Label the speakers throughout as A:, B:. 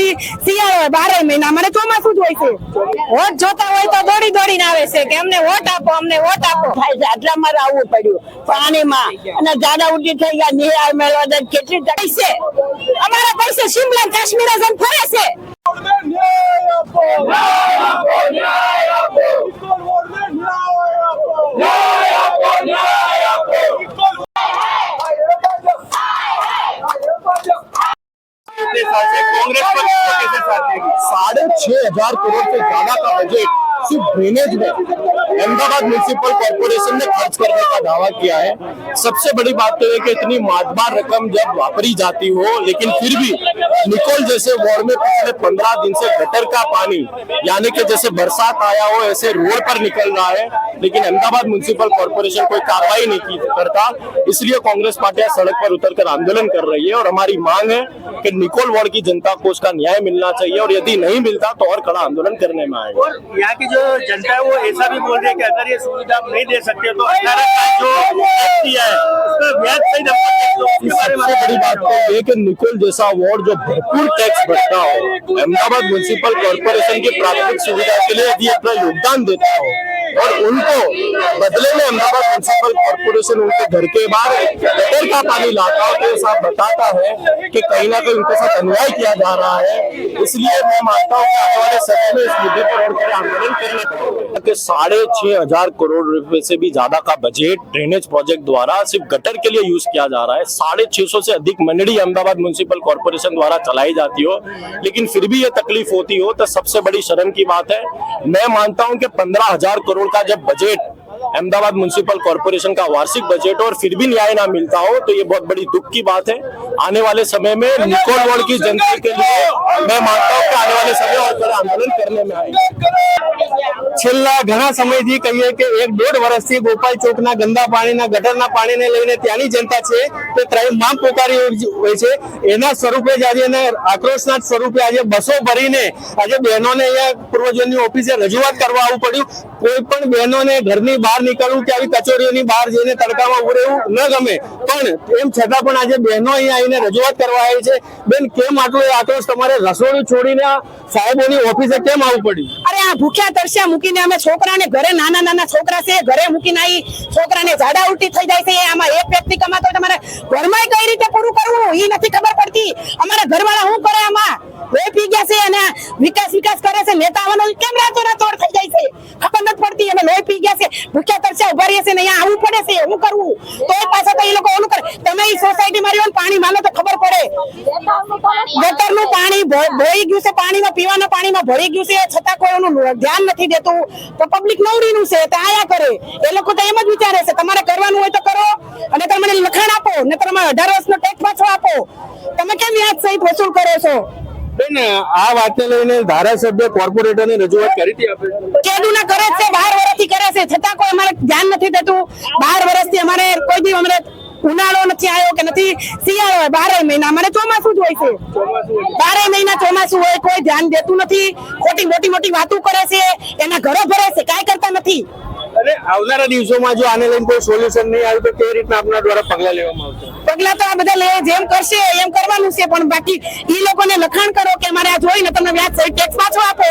A: નથી શિયાળો હોય બારે મહિના. મને ચોમાસું જ હોય છે. વોટ જોતા હોય તો દોડી દોડીને આવે છે કે અમને વોટ આપો અમને વોટ આપો.
B: થાય છે આટલામાં આવવું પડ્યું. પાણીમાં. અને જાડા ઉડી થઈ ગયા નિહાળ મેળવા દે કેટલી તકલીફ
A: છે અમારા પૈસા શિમલા કાશ્મીર જન ફરે છે.
C: के साथ से कांग्रेस पक्ष को कैसे साथ देगी
D: साढ़े छह हजार करोड़ से ज्यादा का बजट सिर्फ़ ड्रेनेज में अहमदाबाद म्यूनिसिपल कॉर्पोरेशन ने खर्च करने का दावा किया है। सबसे बड़ी बात तो है कि इतनी मातबार रकम जब वापरी जाती हो, लेकिन फिर भी निकोल जैसे वार्ड में पिछले पंद्रह दिन से गटर का पानी, यानी कि जैसे बरसात आया हो, ऐसे रोड पर निकल रहा है, लेकिन अहमदाबाद म्यूनिसिपल कॉर्पोरेशन कोई कार्रवाई नहीं की करता। इसलिए कांग्रेस पार्टियाँ सड़क पर उतरकर आंदोलन कर रही है और हमारी मांग है कि निकोल वार्ड की जनता को उसका न्याय मिलना चाहिए और यदि नहीं मिलता तो और कड़ा आंदोलन करने में आएगा
C: यहाँ की जो जनता है वो ऐसा भी बोल रही है कि अगर ये सुविधा आप नहीं दे सकते तो अठारह का जो टैक्स दिया है उसका ब्याज सही दर पर टैक्स लो। उसके बारे में
D: सबसे बड़ी बात तो ये कि निकोल जैसा वार्ड जो भरपूर टैक्स भरता हो अहमदाबाद म्यूनिसिपल कॉर्पोरेशन की प्राथमिक सुविधा के लिए यदि अपना योगदान देता हो और उनको बदले में अहमदाबाद म्यूनिसिपल कॉर्पोरेशन उनके घर के बाहर गटर का पानी लाता हो। तो साफ़ बताता है कि कहीं ना कहीं उनके साथ अन्याय किया जा रहा है। इसलिए मैं मानता हूँ आने वाले समय में इस मुद्दे पर और आंदोलन करने कि साढ़े छह हज़ार करोड़ रुपए से भी ज़्यादा का बजट ड्रेनेज प्रोजेक्ट द्वारा सिर्फ़ गटर के लिए यूज़ किया जा रहा है। साढ़े छह सौ से अधिक मंडली अहमदाबाद म्यूनिसिपल कॉर्पोरेशन द्वारा चलाई जाती हो। लेकिन फिर भी ये तकलीफ़ होती हो तो सबसे बड़ी शर्म की बात है। मैं मानता हूँ कि पंद्रह हज़ार करोड़ का जब बजट अहमदाबाद म्यूनिसिपल कॉर्पोरेशन का वार्षिक बजट और फिर भी न्याय ना मिलता हो तो ये बहुत बड़ी दुख की बात है आने वाले समय में निकोल वार्ड की जनता के लिए मैं मानता हूं कि आने वाले समय और बड़ा आंदोलन करने में आएगा
E: છેલ્લા ઘણા સમયથી કહીએ કે એક દોઢ વર્ષથી ગોપાલ ચોકના ગંદા પાણીના ગટરના પાણીને લઈને ત્યાંની જનતા છે તે ત્રણ માંગ પોકારી હોય છે એના સ્વરૂપે જ આજે એને આક્રોશના જ સ્વરૂપે આજે બસો ભરીને આજે બહેનોને અહીંયા પૂર્વજોની ઓફિસે રજૂઆત કરવા આવવું પડ્યું કોઈ પણ બહેનોને ઘરની બહાર નીકળવું કે આવી કચોરીઓની બહાર જઈને તડકામાં ઉભું રહેવું ન ગમે. પણ એમ છતાં પણ આજે બહેનો અહીંયા આવીને રજૂઆત કરવા આવી છે. બેન, કેમ આટલો આક્રોશ તમારે રસોડું છોડીને સાહેબોની ઓફિસે કેમ આવવું પડ્યું?
A: અરે આ ભૂખ્યા તરસ્યા મૂકીને અમે છોકરાને ઘરે નાના નાના છોકરા છે, ઘરે મૂકીને આવી છોકરાને ઝાડા ઉલટી થઈ જાય છે. આમાં એક વ્યક્તિ કમાતો તમારે ઘરમાં કઈ રીતે પૂરું કરવું? એ નથી ખબર પડતી. અમારા ઘરવાળા શું કરે આમાં? લોહી પી ગયા છે અને વિકાસ વિકાસ કરે છે. નેતા આવવાનો કેમ રાતો રાતોડ થઈ જાય છે? ખબર નથી પડતી. અને લોહી પી ગયા છે. ભૂખ્યા તરસ્યા ઊભા રહીએ છે ને અહીંયા આવવું પડે છે, એવું કરવું. તો એ પાછા તો એ લોકો ઓલું કરે. તમે એ સોસાયટી માં રહ્યો પાણી માનો તો ખબર પડે. ગટરનું પાણી ભ- ભળી ગયું છે પાણીમાં, પીવાના પાણીમાં ભળી ગયું છે, છતાં કોઈ એનું ધ્યાન નથી દેતું. તો પબ્લિક નવરીનું છે, તો આયા કરે. એ લોકો તો એમ જ વિચારે છે, તમારે કરવાનું હોય તો કરો અને તમે મને લખાણ આપો ને તમે અઢાર વર્ષનો ટેક્સ પાછો આપો. તમે કેમ યાદ સહિત વસૂલ કરો છો?
E: બેન આ વાતને લઈને ધારાસભ્ય કોર્પોરેટરને રજૂઆત કરી હતી આપણે.
A: કેદુના કરે છે બાર વર્ષથી કરે છે. છતાં કોઈ અમારે ધ્યાન નથી દેતું. બાર વર્ષથી અમારે કોઈ દી અમારે ઉનાળો નથી આવ્યો કે નથી. શિયાળો હોય બારે મહિના. અમારે ચોમાસું જ હોય છે. બારે મહિના ચોમાસું હોય કોઈ ધ્યાન દેતું નથી. ખોટી મોટી મોટી વાતો કરે છે. એના ઘરો ભરે છે કાંઈ કરતા નથી.
E: અને આવનારા દિવસોમાં જો આને લઈને કોઈ સોલ્યુશન નહીં આવે તો કેવી રીતના આપના દ્વારા પગલા લેવામાં આવશે?
A: પગલા તો આ બધા જેમ કરશે એમ કરવાનું છે, પણ બાકી એ લોકોને લખાણ કરો કે અમારે આ જોઈને તમને વ્યાજ સહિત ટેક્સ પાછો આપો.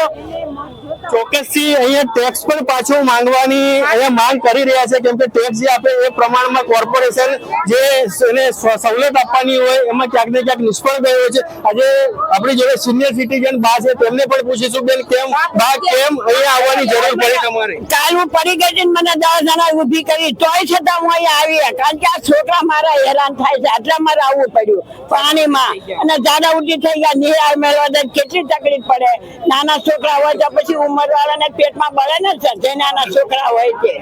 E: ચોક્કસથી અહીંયા ટેક્સ પણ પાછો માંગવાની અહીંયા માંગ કરી રહ્યા છે, કેમ કે ટેક્સ જે આપે એ પ્રમાણમાં કોર્પોરેશન જે એને સવલત આપવાની હોય, એમાં ક્યાંક ને ક્યાંક નિષ્ફળ ગયો છે. આજે આપણી જોડે સિનિયર સિટીઝન બા છે, તેમને પણ પૂછીશું બેન, કેમ? બા, કેમ અહીંયા આવવાની જરૂર પડી તમારે?
B: કાલ હું પડી ગઈ હતી મને દસ જણા ઊભી કરી, તોય છતાં હું અહીંયા આવી કારણ કે આ છોકરા મારા હેરાન થાય છે, આટલા મારે આવવું પડ્યું પાણીમાં. અને ઝાડા ઉલટી થઈ ગયા, નિહાળ મેળવા કેટલી તકલીફ પડે. નાના છોકરા હોય તો પછી ઉંમર વાળાને પેટમાં બળે ને સર જે છોકરા હોય છે.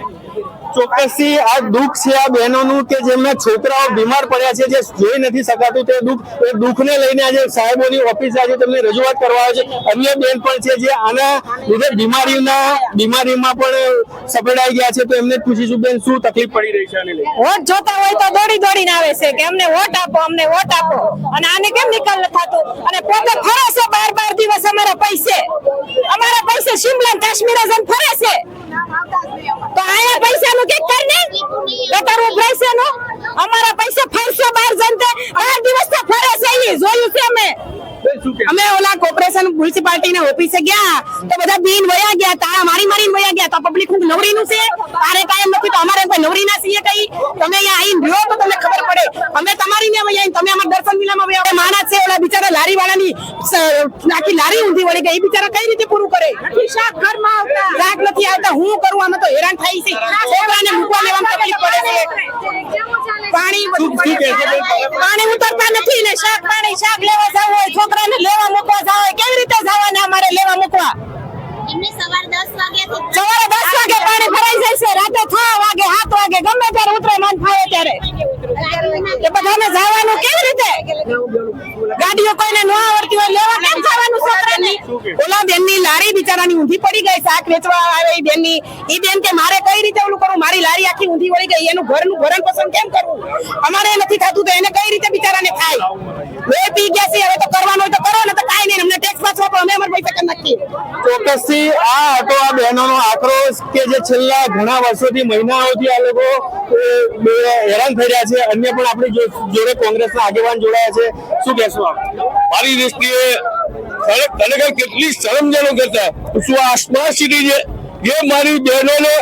E: ચોક્કસથી આ દુઃખ છે આ બહેનોનું કે જેમના છોકરાઓ બીમાર પડ્યા છે, જે જોઈ નથી શકાતું તે દુઃખ, એ દુઃખને લઈને આજે સાહેબોની ઓફિસ આજે તમને રજૂઆત કરવા છે. અન્ય બેન પણ છે જે આના લીધે બીમારીના, બીમારીમાં પણ સપડાઈ ગયા છે, તો એમને પૂછીશું, બેન, શું તકલીફ પડી રહી છે
A: વોટ જોતા હોય તો દોડી દોડીને આવે છે કે અમને વોટ આપો, અમને વોટ આપો. અને આને કેમ નિકાલ ન અને પોતે ફરે છે બાર બાર દિવસ અમારા પૈસે. અમારા પૈસે શિમલા કાશ્મીર ફરે છે. તો આયા પૈસાનું કંઈક કર ને છે નું અમારા પૈસા ફરશે બાર જનતે આ દિવસ ફરે છે ઈ જોયું છે
E: બેન,
A: અમે ઓલા કોર્પોરેશન મ્યુનિસિપાલિટી ને ઓફિસે ગયા તો બધા બિન વયા ગયા તારા મારી મારીને વયા ગયા. તો પબ્લિક ખૂબ નવરી નું છે. તારે કાયમ નથી તો અમારે કોઈ નવરી ના છીએ કઈ? તમે અહીંયા આવીને રહ્યો તો તમને ખબર પડે. અમે તમારી ને વયા તમે અમારા દર્શન વિલામાં વયા માણસ છે ઓલા બિચારા લારી વાળાની આખી લારી ઊંધી વળી ગઈ. બિચારા કઈ રીતે પૂરું કરે? શાક ઘરમાં આવતા શાક નથી આવતા. હું કરું? અમે તો હેરાન થાય છે. છોકરાને મૂકવા લેવામાં તકલીફ પડે છે. પાણી પાણી ઉતરતા નથી ને શાક પાણી શાક લેવા જવું હોય છોકરાને લેવા મૂકવા જવું કેવી રીતે જવાને અમારે લેવા મૂકવા?
F: સવાર દસ વાગ્યાથી
A: સવારે દસ વાગે પાણી ભરાઈ જાય છે રાતે છ વાગે સાત વાગે ગમે ત્યારે ઉતરે મન થાય ત્યારે. કે બધાને જવાનું કેવી રીતે? ગાડીઓ કોઈને ન આવડતી હોય લેવા કેમ જવાનું છોકરાને? ઓલા બેનની લારી બિચારાની ઊંધી પડી ગઈ શાક વેચવા આવે એ બેનની. ઈ બેન કે મારે કઈ રીતે ઓલું કરું મારી લારી આખી ઊંધી વળી ગઈ એનું ઘરનું ભરણ પોષણ કેમ કરવું? અમારે નથી થતું તો એને કઈ રીતે બિચારાને થાય? બે પી ગયા છે હવે તો કરવાનું હોય તો કરો ને તો કાઈ નહીં અમને ટેક્સ પાછો આપો અમે અમારા પૈસા કરી નાખીએ.
E: ચોક્કસથી આ હતો આ બહેનોનો આક્રોશ કે જે છેલ્લા ઘણા વર્ષોથી મહિનાઓથી આ લોકો હેરાન થઈ રહ્યા છે. અન્ય પણ આપણી જોડે કોંગ્રેસના આગેવાન જોડાયા છે. શું કહેશો આપ?
G: મારી દ્રષ્ટિએ ખરેખર કેટલી શરમજનક હતા. શું આ સ્માર્ટ સિટી છે? જે મારી બહેનોને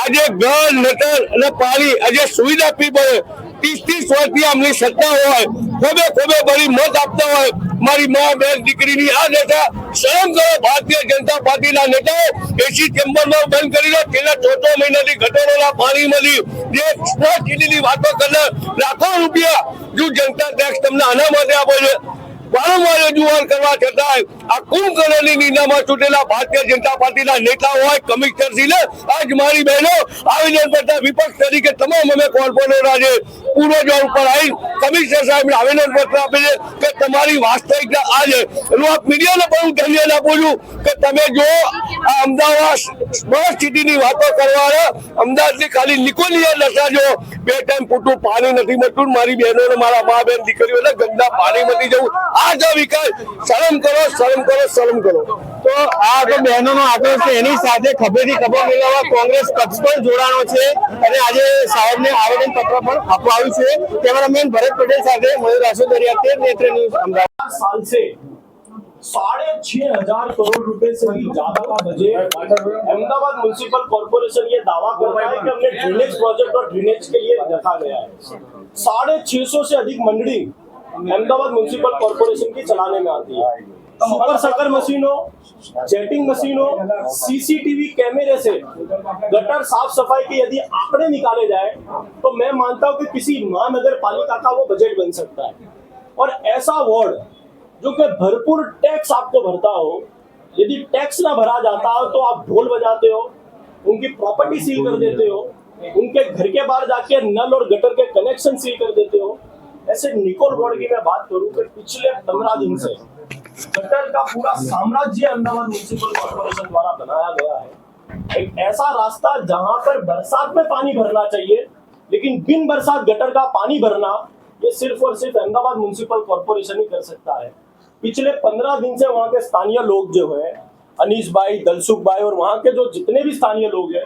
G: આજે ઘર નટર અને પાણી આજે સુવિધા આપવી પડે. ત્રીસ ત્રીસ વર્ષથી આમની સત્તા હોય, ખોબે ખોબે ભરી મત આપતા હોય, મારી મા, બેન, દીકરીની આ નેતા શરમ કરો ભારતીય જનતા પાર્ટીના નેતાઓ, એસી ચેમ્બરમાં બંધ કરી દો, છેલ્લા ચોથો મહિનાથી ગટરોના પાણીમાંથી જે ચીલીની વાતો કરનાર લાખો રૂપિયા જો જનતા ટેક્સ તમને આના માટે આપે છે. વારંવાર રજૂઆત કરવા છતાંય આ કુંભકર્ણની નિંદામાં ચૂંટેલા ભારતીય જનતા પાર્ટીના નેતાઓ હોય કમિશનરથી ને આજ મારી બહેનો આવેદન કરતા વિપક્ષ તરીકે તમામ અમે કોર્પોરેટર આજે પૂર્વજો ઉપર આવી કમિશનર સાહેબને આવેદન પત્ર આપે છે કે તમારી વાસ્તવિકતા આ છે મીડિયાને પણ હું ધન્યવાદ આપું છું કે તમે જો આ અમદાવાદ સ્માર્ટ સિટીની વાતો કરવાના, અમદાવાદની ખાલી નિકોલિયા નશા બે ટાઈમ પૂરતું પાણી નથી મળતું, મારી બહેનોને, મારા મા બેન દીકરીઓને ગંદા પાણી મળી જવું. આ જ વિકાસ શરમ કરો, શરમ કરો શરમ કરો
E: તો આ તો બહેનોનો આક્રોશ છે એની સાથે ખભેથી ખભો મિલાવવા કોંગ્રેસ પક્ષ પણ જોડાણો છે અને આજે સાહેબને આવેદન પત્ર પણ આપવામાં આવ્યું છે કેમેરામેન ભરત પટેલ સાથે મયુર રાસોદરિયા તેર નેત્ર ન્યૂઝ અમદાવાદ
D: साल से साढ़े छह हजार करोड़ रुपए से भी ज्यादा का बजट अहमदाबाद म्यूनिसिपल कॉर्पोरेशन ये दावा करता है कि हमने ड्रेनेज प्रोजेक्ट और ड्रेनेज के लिए रखा गया है साढ़े छह सौ से अधिक मंडली अहमदाबाद म्यूनिसिपल कॉर्पोरेशन की चलाने में आती है सुपर सकर मशीनों, जेटिंग मशीनों, सीसीटीवी कैमरे से गटर साफ़ सफ़ाई के यदि आंकड़े निकाले जाए तो मैं मानता हूँ कि किसी महानगर पालिका का वो बजट बन सकता है। और ऐसा वार्ड जो कि भरपूर टैक्स आपको भरता हो, यदि टैक्स ना भरा जाता हो तो आप ढोल बजाते हो, उनकी प्रॉपर्टी सील कर देते हो, उनके घर के बाहर जाके नल और गटर के कनेक्शन सील कर देते हो, ऐसे निकोल वार्ड की मैं बात करूँ कि पिछले पंद्रह दिन से गटर का पूरा साम्राज्य अहमदाबाद म्यूनिसिपल कॉर्पोरेशन द्वारा बनाया गया है। एक ऐसा रास्ता जहाँ पर बरसात में पानी भरना चाहिए, लेकिन बिन बरसात गटर का पानी भरना, ये सिर्फ़ और सिर्फ़ अहमदाबाद म्यूनिसिपल कॉर्पोरेशन ही कर सकता है। पिछले पंद्रह दिन से वहाँ के स्थानीय लोग जो है अनीस भाई, दलसुख भाई और वहाँ के जो जितने भी स्थानीय लोग हैं,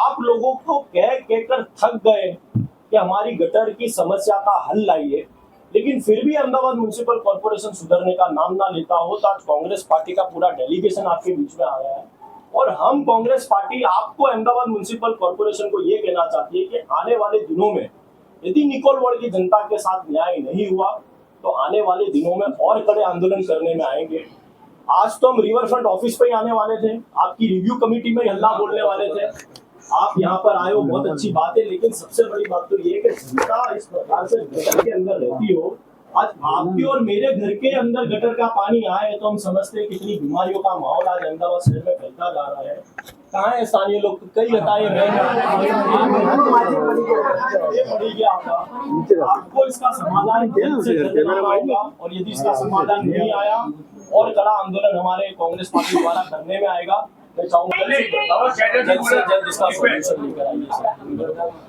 D: आप लोगों को कह कहकर थक गए कि हमारी गटर की समस्या का हल लाइए। लेकिन फिर भी अहमदाबाद म्यूनिसिपल कॉर्पोरेशन सुधरने का नाम ना लेता हो तो आज कांग्रेस पार्टी का पूरा डेलीगेशन आपके बीच में आया है। और हम कांग्रेस पार्टी आपको अहमदाबाद म्यूनिसिपल कॉर्पोरेशन को ये कहना चाहती है कि आने वाले दिनों में यदि निकोल वार्ड की जनता के साथ न्याय नहीं हुआ तो आने वाले दिनों में और कड़े आंदोलन करने में आएँगे। आज तो हम रिवर फ्रंट ऑफ़िस पे ही आने वाले थे, आपकी रिव्यू कमेटी में हल्ला बोलने वाले थे। आप यहाँ पर आए हो बहुत अच्छी बात है लेकिन सबसे बड़ी बात तो ये है कि जनता इस प्रकार से गटर के अंदर रहती हो। आज आपके और मेरे घर के अंदर गटर का पानी आए तो हम समझते हैं कितनी बीमारियों का माहौल आज अहमदाबाद शहर में फैलता जा रहा है। कहाँ है स्थानीय लोग? कई ये आपका। आपको इसका समाधान और यदि इसका समाधान नहीं आया और कड़ा आंदोलन हमारे कांग्रेस पार्टी द्वारा करने में आएगा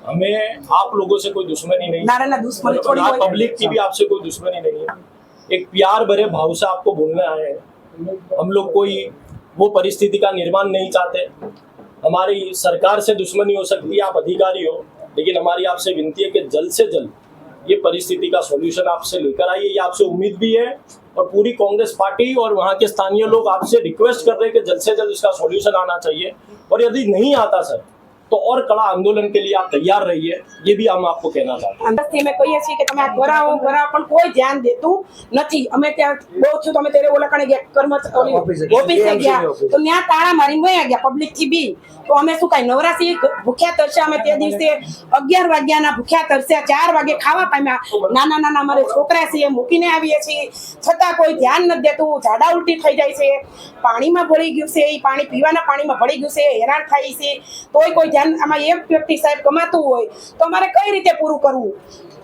D: हमें आप लोगों से कोई दुश्मनी नहीं।
A: है
D: पब्लिक की भी आपसे कोई दुश्मनी नहीं है। एक प्यार भरे भाव से आपको बोलने आए हैं। हम लोग कोई वो परिस्थिति का निर्माण नहीं चाहते। हमारी सरकार से दुश्मनी हो सकती है आप अधिकारी हो लेकिन हमारी आपसे विनती है कि जल्द से जल्द ये परिस्थिति का सॉल्यूशन आपसे लेकर आइए। ये आपसे उम्मीद भी है और पूरी कांग्रेस पार्टी और वहाँ के स्थानीय लोग आपसे रिक्वेस्ट कर रहे हैं कि जल्द से जल्द इसका सॉल्यूशन आना चाहिए और यदि नहीं आता सर तो और कड़ा आंदोलन के लिए आप तैयार रहिए ये भी हम आपको कहना चाहते हैं
A: અંદરથી અમે કહીએ છીએ કે તમે આ ભરાવો ભરાવો પણ કોઈ ધ્યાન દેતું નથી અમે ત્યાં બહુ છું તમે ત્યારે ઓલા કણે ગયા કર્મચારી ઓફિસે ગયા તો ત્યાં તાળા મારીને વયા ગયા પબ્લિક થી બી તો અમે શું કાંઈ નવરાશી ભૂખ્યા તરસ્યા અમે તે દિવસે અગિયાર વાગ્યાના ભૂખ્યા તરસ્યા ચાર વાગે ખાવા પામ્યા નાના નાના અમારે છોકરા છે મૂકીને આવીએ છીએ છતાં કોઈ ધ્યાન નથી દેતું ઝાડા ઉલટી થઈ જાય છે પાણીમાં ભળી ગયું છે એ પાણી પીવાના પાણીમાં ભળી ગયું છે હેરાન થાય છે તોય કોઈ ધ્યાન આમાં એક વ્યક્તિ સાહેબ કમાતું હોય તો અમારે કઈ રીતે પૂરું કરવું?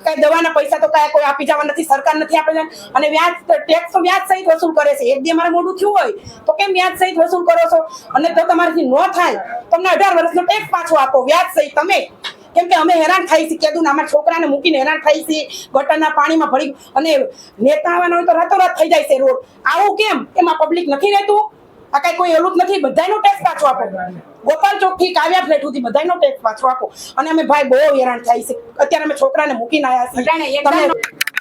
A: કઈ દવાના પૈસા તો કાંઈ કોઈ આપી જવા નથી, સરકાર નથી આપે અને વ્યાજ ટેક્સ તો વ્યાજ સહિત વસૂલ કરે છે. એક દી અમારે મોઢું થયું હોય તો કેમ વ્યાજ સહિત વસૂલ કરો છો? અને જો તમારાથી ન થાય, તમને અઢાર વર્ષનો ટેક્સ પાછો આપો, વ્યાજ સહિત તમે. કેમ કે અમે હેરાન થાય છે કેદું આમાં છોકરાને મૂકીને હેરાન થાય છે ગટરના પાણીમાં ભળી, અને નેતા આવવાના હોય તો રાતોરાત થઈ જાય છે રોડ. આવું કેમ? એમાં પબ્લિક નથી રહેતું? આ કઈ કોઈ એલું જ નથી બધાનો ટેક્સ પાછો આપો. ગોપાલ ચોકથી કાવ્યા ફ્લેટ સુધી બધાનો ટેક્સ પાછો આપો. અને અમે ભાઈ બહુ હેરાન થાય છે. અત્યારે અમે છોકરાને મૂકીને આવ્યા છીએ. તમે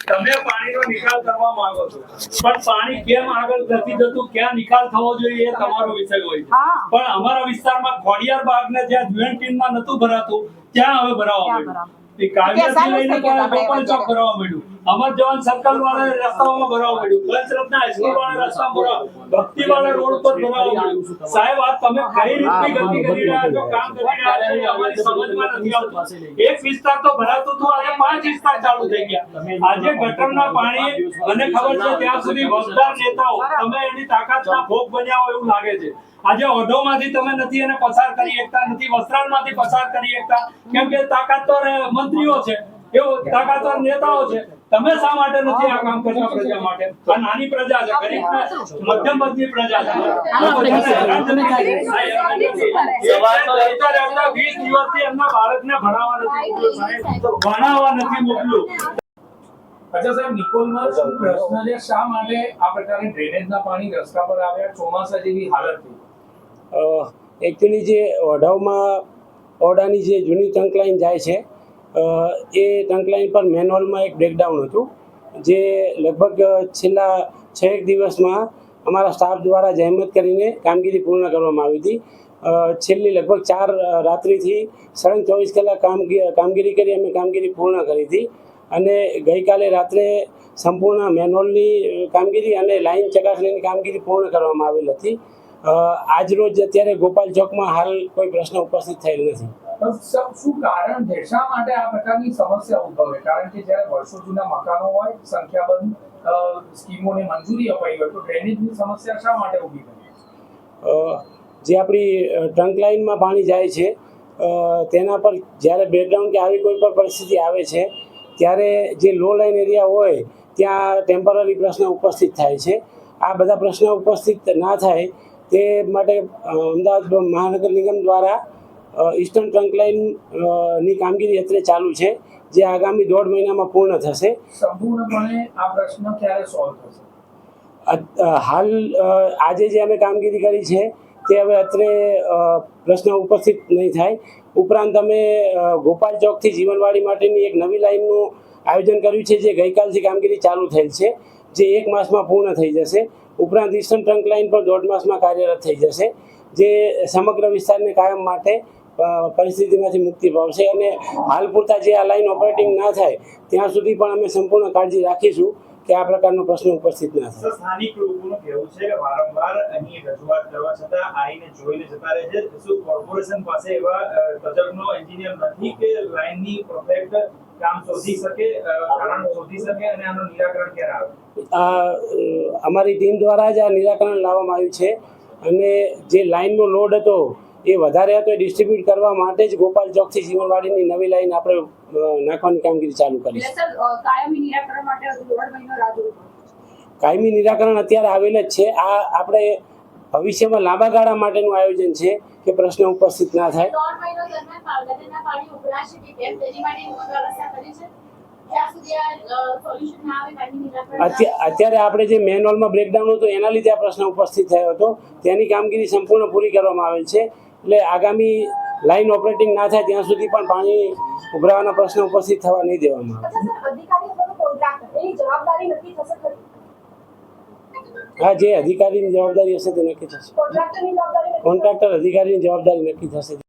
H: તમે પાણીનો નિકાલ કરવા માંગો છો. પણ પાણી કેમ આગળ નથી જતું ક્યાં નિકાલ થવો જોઈએ એ તમારો વિષય હોય પણ અમારા વિસ્તારમાં ખોડિયાર બાગને જ્યાં જ્યુએન્ટીન નતું ભરાતું ત્યાં હવે ભરાવા માંડ્યું એ કાવ્યાથી લઈને પણ ગોપાલ ચોક ભરાવા માંડ્યું અમર જવાન સર્કલ વાળા રસ્તાઓમાં ભરાવા માંડ્યું પંચરત્ના હાઈસ્કૂલ વાળા રસ્તામાં ભક્તિ વાળા રોડ પર ભરાવા માંડ્યું સાહેબ આ તમે કઈ રીતની ગતિ કરી રહ્યા છો? કામ કરી રહ્યા છો? અમારી સમજમાં નથી આવતું. એક વિસ્તાર તો ભરાતું હતું આજે પાંચ વિસ્તાર ચાલુ થઈ ગયા. આજે ગટરના પાણી મને ખબર છે ત્યાં સુધી વફદાર નેતાઓ તમે એની તાકાતના ભોગ બન્યા હોય એવું લાગે છે. આજે ઓઢોમાંથી તમે નથી એને પસાર કરી શકતા નથી વસ્ત્રાલમાંથી પસાર કરી શકતા કેમ કે તાકાતવર મંત્રીઓ છે. એવો તાકાતવર નેતાઓ છે. તમે શા માટે નથી આ કામ કરતા પ્રજા માટે? આ નાની પ્રજા છે ગરીબ મધ્યમ વર્ગની પ્રજા છે. રહેતા રહેતા વીસ દિવસથી એમના બાળકને ભણાવવા નથી ભણાવવા નથી મોકલ્યું.
I: અચ્છા સાહેબ નિકોલમાં માં પ્રશ્ન છે? શા માટે આ પ્રકારે ડ્રેનેજના પાણી રસ્તા પર આવ્યા? ચોમાસા જેવી હાલત થઈ
J: એકચ્યુઅલી જે ઓઢાવમાં ઓરડાની જે જૂની ટ્રંક લાઈન જાય છે એ ટ્રંક લાઈન પર મેનહોલમાં એક બ્રેકડાઉન હતું, જે લગભગ છેલ્લા છ એક દિવસમાં અમારા સ્ટાફ દ્વારા જહેમત કરીને કામગીરી પૂર્ણ કરવામાં આવી હતી. છેલ્લી લગભગ ચાર રાત્રિથી સળંગ ચોવીસ કલાક કામગીરી કામગીરી કરી અમે કામગીરી પૂર્ણ કરી હતી. અને ગઈકાલે રાત્રે સંપૂર્ણ મેનહોલની કામગીરી અને લાઈન ચકાસણીની કામગીરી પૂર્ણ કરવામાં આવેલ હતી. આજ રોજ અત્યારે ગોપાલ ચોકમાં હાલ કોઈ પ્રશ્ન ઉપસ્થિત થયેલ નથી.
I: શું કારણ છે? શા માટે આ પ્રકારની સમસ્યા ઉદ્ભવે? કારણ કે જ્યારે વર્ષો જૂના મકાનો હોય સંખ્યાબંધ સ્કીમોને મંજૂરી અપાઈ હોય તો ડ્રેનેજની સમસ્યા શા માટે ઊભી થઈ?
J: જે આપણી ટ્રંક લાઇનમાં પાણી જાય છે તેના પર જ્યારે બ્રેકડાઉન કે આવી કોઈ પણ પરિસ્થિતિ આવે છે ત્યારે જે લો લાઇન એરિયા હોય ત્યાં ટેમ્પરરી પ્રશ્ન ઉપસ્થિત થાય છે. આ બધા પ્રશ્નો ઉપસ્થિત ના થાય તે માટે અમદાવાદ મહાનગર નિગમ દ્વારા ઇસ્ટર્ન ટ્રંક લાઇનની કામગીરી અત્યારે ચાલુ છે જે આગામી દોઢ મહિનામાં પૂર્ણ થશે.
I: સંપૂર્ણપણે આ પ્રશ્ન ક્યારે સોલ્વ થશે?
J: હાલ આજે જે અમે કામગીરી કરી છે તે હવે અત્રે પ્રશ્ન ઉપસ્થિત નહીં થાય. ઉપરાંત અમે ગોપાલ ચોકથી જીવનવાડી માટેની એક નવી લાઈનનું આયોજન કર્યું છે જે ગઈકાલથી કામગીરી ચાલુ થયેલ છે જે એક માસમાં પૂર્ણ થઈ જશે. ઉપરાંત ઈસ્ટર્ન ટ્રંક લાઇન પણ દોઢ માસમાં કાર્યરત થઈ જશે, જે સમગ્ર વિસ્તારને કાયમ માટે પરિસ્થિતિમાંથી મુક્તિ પામશે અને હાલ પૂરતા જે આ લાઇન ઓપરેટિંગ ના થાય, ત્યાં સુધી પણ અમે સંપૂર્ણ કાળજી રાખીશું કે આ પ્રકારનો પ્રશ્ન ઉપસ્થિત ના થાય.
H: સ્થાનિક લોકોનું કહેવું છે કે વારંવાર અહીં રજૂઆત કરવા છતાં આવીને જોઈને જતા રહે છે. શું કોર્પોરેશન પાસે એવા તજજ્ઞો એન્જિનિયર નથી કે લાઇનની પરફેક્ટ કામ શોધી શકે અ, કારણ શોધી શકે અને આનું નિરાકરણ ક્યારે આવે?
J: આ અમારી ટીમ દ્વારા જ આ નિરાકરણ લાવવામાં આવ્યું છે અને જે લાઇનનો લોડ હતો એ વધારે હતો એ ડિસ્ટ્રીબ્યુટ કરવા માટે જ ગોપાલ ચોકથી જીવનવાડીની નવી લાઈન આપણે નાખવાની કામગીરી ચાલુ કરી
K: કાયમી નિરાકરણ
J: અત્યારે આવેલ જ છે. આ આપણે ભવિષ્યમાં લાંબા ગાળા માટેનું આયોજન છે કે પ્રશ્ન ઉપસ્થિત ના થાય. અત્યારે આપણે જે મેન હોલમાં બ્રેકડાઉન હતો એના લીધે આ પ્રશ્ન ઉપસ્થિત થયો હતો. તેની કામગીરી સંપૂર્ણ પૂરી કરવામાં આવેલ છે. એટલે આગામી લાઈન ઓપરેટિંગ ના થાય ત્યાં સુધી પણ પાણી ઉભરાવાના પ્રશ્ન ઉપસ્થિત થવા નહીં દેવામાં આવે. હા જે અધિકારીની જવાબદારી હશે તે નક્કી થશે. કોન્ટ્રાક્ટર અધિકારીની જવાબદારી નક્કી થશે.